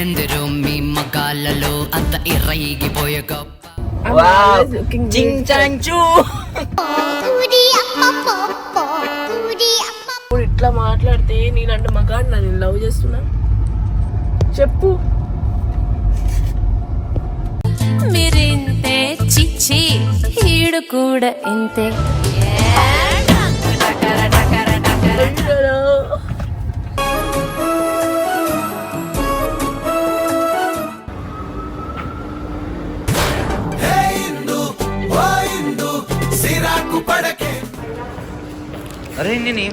అసలేందిరు మీ మగాళ్ళలో అంత ఇర్రయిగిపోయే గొప్ప చింగ్. చాంగ్ చూ ఇప్పుడు ఇట్లా మాట్లాడితే నేను అంటే మగాడు నేను లవ్ చేస్తున్నా? చెప్పు. మీరింతే చిచ్చి ఈడు కూడా ఇంతే. అరే నేను.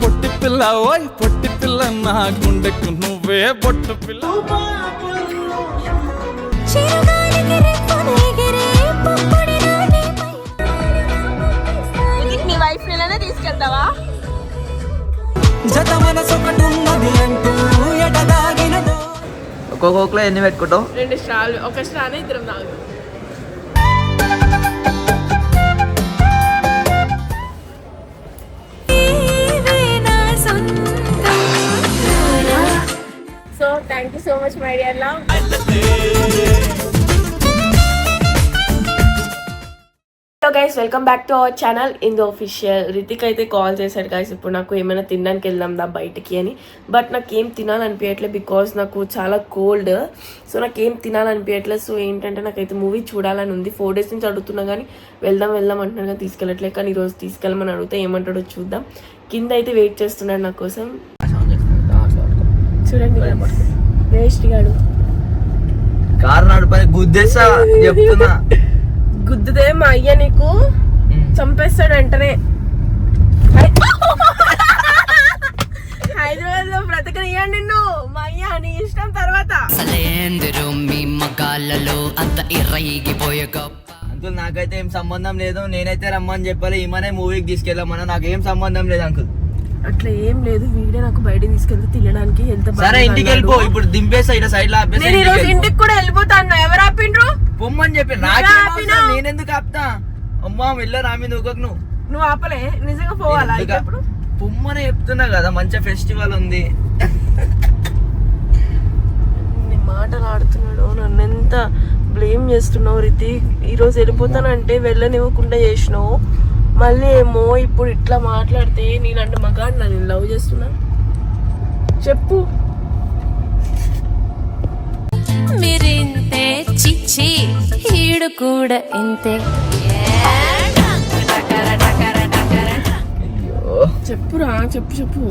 పొట్టి పిల్ల ఓయ్ పొట్టి పిల్ల నా గుండెకు నువ్వే బొట్టు పిల్ల. నీ వైఫ్ నెలనే తీసుకెళ్తావా? జత మనసొకటున్నది అంటూ ఎడదాగినదో ఒక్కొక్క కోక్లో ఎన్ని పెట్టుకుంటావు? రెండు స్టాల్ ఒక స్టాల్ ఇద్దరం తాగు thank you so much my dear love hello guys welcome back to our channel in the official Ritik అయితే కాల్ చేశాడు గైస్ ఇప్పుడు నాకు ఏమైనా తినడానికి వెళ్దాం దా బయటికి అని. బట్ నాకు ఏం తినాలనిపించట్లేదు బికాస్ నాకు చాలా కోల్డ్ సో నాకు ఏం తినాలనిపించట్లేదు. సో ఏంటంటే నాకైతే మూవీ చూడాలని ఉంది. ఫోర్ డేస్ నుంచి అడుగుతున్నా కానీ వెళ్దాం వెళ్దాం అంటున్నాను కానీ తీసుకెళ్ళట్లేదు. కానీ ఈరోజు తీసుకెళ్ళమని అడిగితే ఏమంటాడో చూద్దాం. కింద అయితే వెయిట్ చేస్తున్నాడు నా కోసం. చూడండి వేస్ట్ గాడు. కారు నడిపై గుద్దేసా? చెప్తున్నా. గుద్దుదే మా అయ్య నీకు. చంపేస్తాడు వెంటనే. హైదరాబాద్లో బ్రతకనియ్యాడు నిన్ను. మా అయ్య నీ ఇష్టం తర్వాత. అసలేందిరు మీ మగాళ్ళలో అంత ఇర్రయిగిపోయే గొప్ప అంకుల్ నాకైతే ఏం సంబంధం లేదు. నేనైతే రమ్మని చెప్పాలి. ఈమెనే మూవీకి తీసుకెళ్ళమన్నా. నాకు ఏం సంబంధం లేదు అంకుల్. అట్లా ఏం లేదు వీడే నాకు బయట తీసుకెళ్తే తినడానికి ఎంత సరే ఇంటికి వెళ్ళిపో ఇప్పుడు దింపేసా ఇట్లా సైడ్లో ఆపేసి నేను ఈ రోజు ఇంటికి కూడా వెళ్ళిపోతాను ఎవరు ఆపిండ్రు? పొమ్మని చెప్పి నాకేం. అవసరం? నేనెందుకు ఆపుతా? అమ్మా వెళ్ళా రామి నువ్వు నువ్వు. నువ్వు ఆపలే నిజంగా పోవాలా ఇప్పుడు పొమ్మని చెప్తున్నా కదా మంచి ఫెస్టివల్ ఉంది. మాటలు ఆడుతున్నాడు నన్ను ఎంత బ్లేమ్ చేస్తున్నావు రితి ఈరోజు వెళ్ళిపోతానంటే వెళ్ళనివ్వకుండా చేసినావు. మళ్ళీ ఏమో ఇప్పుడు ఇట్లా మాట్లాడితే నేనంటే మగాడు నేను లవ్ చేస్తున్నా. చెప్పు. మీరింతే చిచ్చి ఈడు కూడా ఇంతే. అయ్యో చెప్పురా చెప్పు చెప్పు.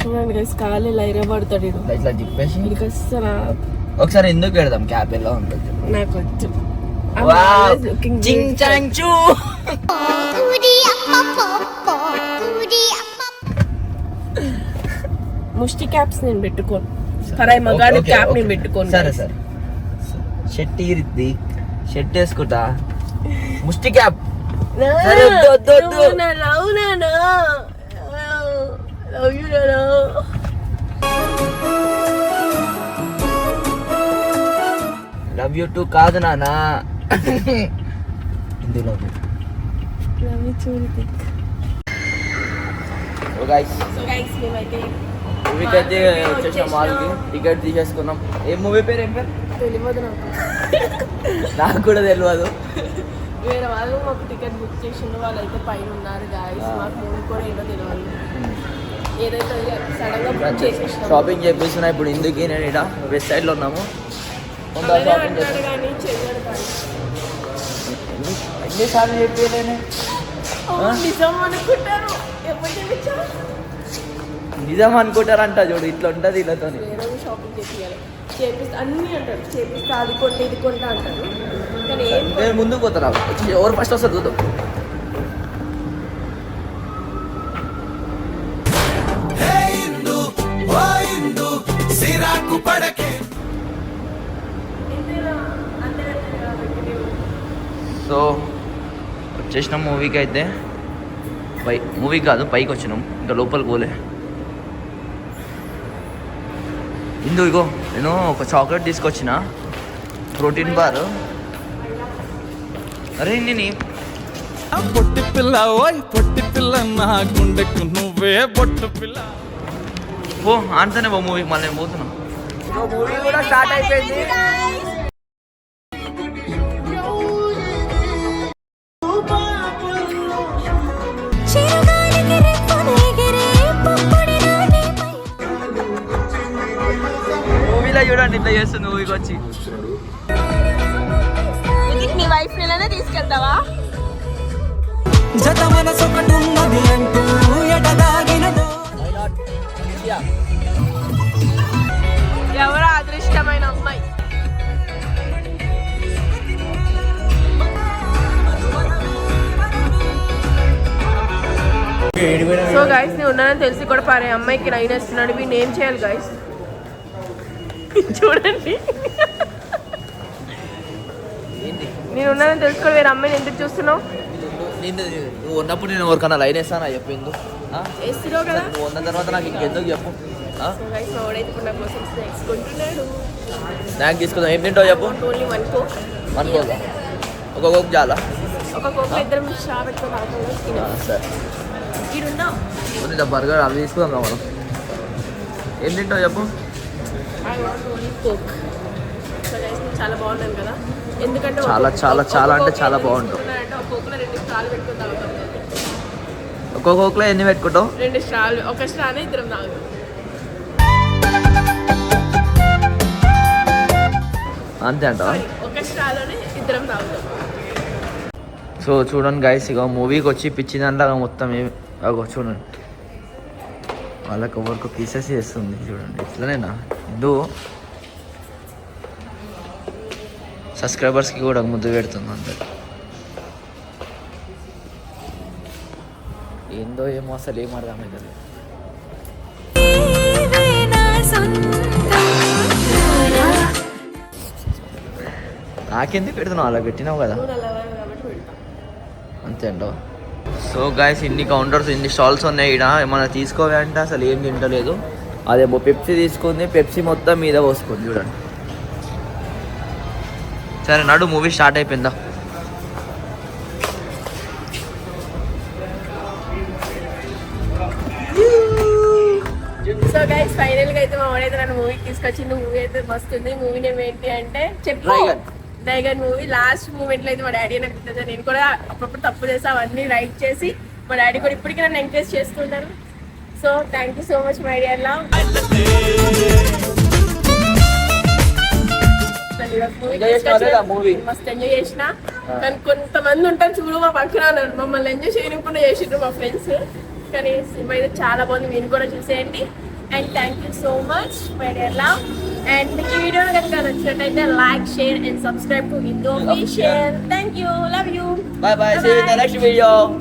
చూడండి గైస్ కాలు ఇలా ఇరబడతాడు. ఇట్లా తిప్పేసి అస్సలు ఒకసారి ఎందుకు పెడదాం? క్యాప్ ఎలా ఉంటుంది. నాకు వచ్చు. I'm వావ్ always looking చింగ్ good. చాంగ్ చూ ముష్టి క్యాప్స్ నేను పెట్టుకోను. పరాయి మగాడి క్యాప్. నేను పెట్టుకోను సరే. సరే. షర్ట్ ఇరిద్ది. షర్ట్ వేసుకుంటా. ముష్టి క్యాప్. No, సరే, వద్దు, వద్దు, love నానా. Love you నానా. లవ్ యూ టూ కాదు నానా. Hindi love you Love you too, Ritik. So guys So guys, మేమైతే మూవీకి అయితే వచ్చేసాం మాల్కి టికెట్ తీసేసుకున్నాం ఏ మూవీ పేరు ఏం పేరు తెలియదు నాకు నాకు కూడా తెలియదు వేరే వాళ్ళు మాకు టికెట్ బుక్ చేసిన వాళ్ళు అయితే పైన ఉన్నారు గాయస్ మాకు మూవీ కూడా ఏదో తెలియదు షాపింగ్ చేపిస్తున్నా ఇప్పుడు ఇందుకు నేను ఇక్కడ వెస్ట్ సైడ్లో ఉన్నాము షాపింగ్ చేస్తాను ఎన్నిసార్లు చెప్పలేను అవును, నిజం అనుకుంటారు. నిజం అనుకుంటారంట చూడు ఇట్లా ఉంటుంది వేరే షాపింగ్ చేయాలి చేపిస్తా అన్ని అంటారు. చేపిస్తా అది కొంటే ఇది కొంటా అంటారు. కానీ ఏం నేను ముందుకు పోతారా ఎవరు ఫస్ట్ వస్తారు చూద్దాం. సో వచ్చేసిన మూవీకి అయితే పై మూవీ కాదు పైకి వచ్చినాం. ఇంకా లోపలికి పోలే. ఇందు ఇగో నేను ఒక చాక్లెట్ తీసుకొచ్చిన. ప్రోటీన్ బార్ అరే నేను పొట్టి పిల్ల ఓయ్ పొట్టి పిల్ల నా గుండెకు నువ్వే బొట్టు పిల్ల. పో ఆంతనే పో మూవీ మళ్ళీ నేను పోతున్నా. మూవీ కూడా స్టార్ట్ అయిపోయింది. చేస్తుంది మూవీకి వచ్చి. నీ వైఫ్ నెలనే తీసుకెళ్తావా? జత మనసొకటున్నది అంటూ ఎడదాగినదో. ఎవరో అదృష్టమైన అమ్మాయి? సో గైస్ నేను ఉన్నానని తెలిసి కూడా పారే అమ్మాయికి నైన్ వేస్తున్నాడు. వీడిని ఏం చేయాలి గైస్ చూడండి. నేను ఉన్నానని తెలుసుకోవాలి వేరే అమ్మాయిని ఎందుకు చూస్తున్నావు? నేను నువ్వు ఉన్నప్పుడు నేను ఎవరికన్నా లైన్ వేస్తానా చెప్పింది వేస్తున్నావు కదా. నువ్వు ఉన్న తర్వాత నాకు ఇంకెందుకు చెప్పు. స్నాక్ తీసుకుందాం. ఏం తింటావు చెప్పు? వన్ కోక్ ఒక కోక్ చాలా? సరే. బర్గర్ అవి తీసుకుందాం మనం. ఏం తింటావు చెప్పు? I want only coke so guys నేను చాలా బాగున్నాను కదా. ఎందుకంటే ఒక- చాలా, చాలా, అంటే చాలా ఎందుకు బాగుంటావు. తీసుకున్నానంటే ఒక కోక్లో రెండు స్ట్రాలు పెట్టుకొని తాగుతాం. ఒక్కో కోక్లో ఎన్ని పెట్టుకుంటావు? రెండు స్ట్రాలు ఒక స్ట్రానే ఇద్దరం తాగుతాం. అంతే ఒక ఇద్దరం తాగుతాం. సో చూడండి గైస్ ఇక మూవీకి వచ్చి పిచ్చి దాంట్లో మొత్తం ఏమి చూడండి. వాళ్ళకి ఎవరికి పీసెస్ చేస్తుంది చూడండి. ఇట్లనేనా? ఇందు సబ్స్క్రైబర్స్కి కూడా ముద్దు పెడుతుంది అందరు ఏందో ఏమో అసలు ఏం అర్థమవుతుంది నాకెందుకు పెడుతున్నావు? అలా పెట్టినావు కదా. అంతేంటో అంతే సో గాయస్ ఇన్ని కౌంటర్స్ ఇన్ని స్టాల్స్ ఉన్నాయి ఇక్కడ ఏమైనా తీసుకోవాలి అంటే అసలు ఏం తింటలేదు. అదేమో పెప్సీ తీసుకుంది పెప్సీ మొత్తం మీద పోసుకుంది చూడండి. సరే నడు మూవీ స్టార్ట్ అయిపోయిందా? సో గైస్ ఫైనల్గా అయితే మా వాడైతే నన్ను మూవీకి తీసుకొచ్చింది మూవీ అయితే మస్తు ఉంది. మూవీ నేమ్ ఏంటి అంటే చెప్పు. డ్రైగన్ మూవీ లాస్ట్ మూమెంట్లో అయితే మా డాడీ నాకు నేను కూడా అప్పుడప్పుడు తప్పు చేసి అవన్నీ రైట్ చేసి మా డాడీ కూడా ఇప్పటికీ నన్ను ఎంకరేజ్ చేస్తుంటారు. So thank you so much my dear love? మస్తు ఎంజాయ్ చేసిన? కానీ కొంతమంది ఉంటారు చూడు మా పక్కన. మమ్మల్ని ఎంజాయ్ చేయకుండా చేసిండ్రు మా ఫ్రెండ్స్ కానీ సినిమా అయితే చాలా బాగుంది. మీరు కూడా చూసేయండి. And thank you so much my dear love and మీకు ఈ వీడియో కనుక నచ్చినట్టయితే like share and subscribe to Hindu share thank you love you bye bye see you next video